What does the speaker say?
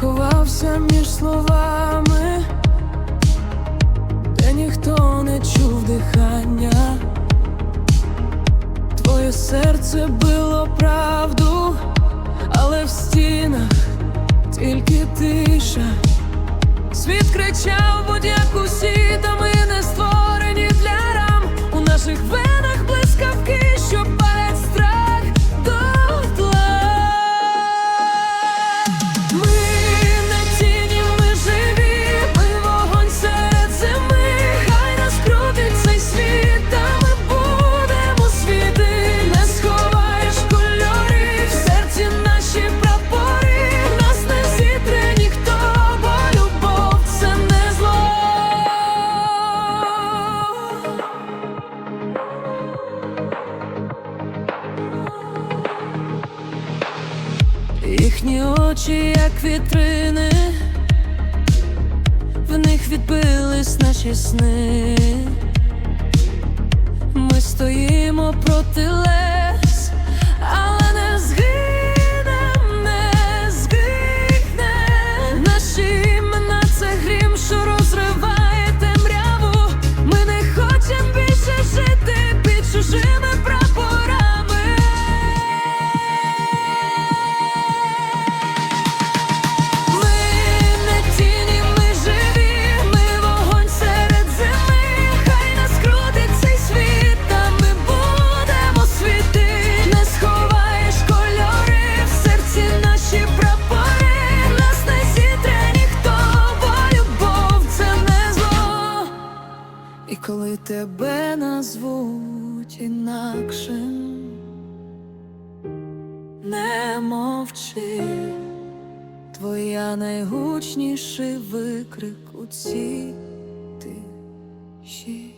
ховався між словами, де ніхто не чув дихання, твоє серце било правду, але в стінах тільки тиша, світ кричав будь Їхні очі, як вітрини, в них відбились наші сни. Ми стоїмо проти лег тебе назвуть інакшим не мовчи, твоя найгучніший викрик у цій тиші.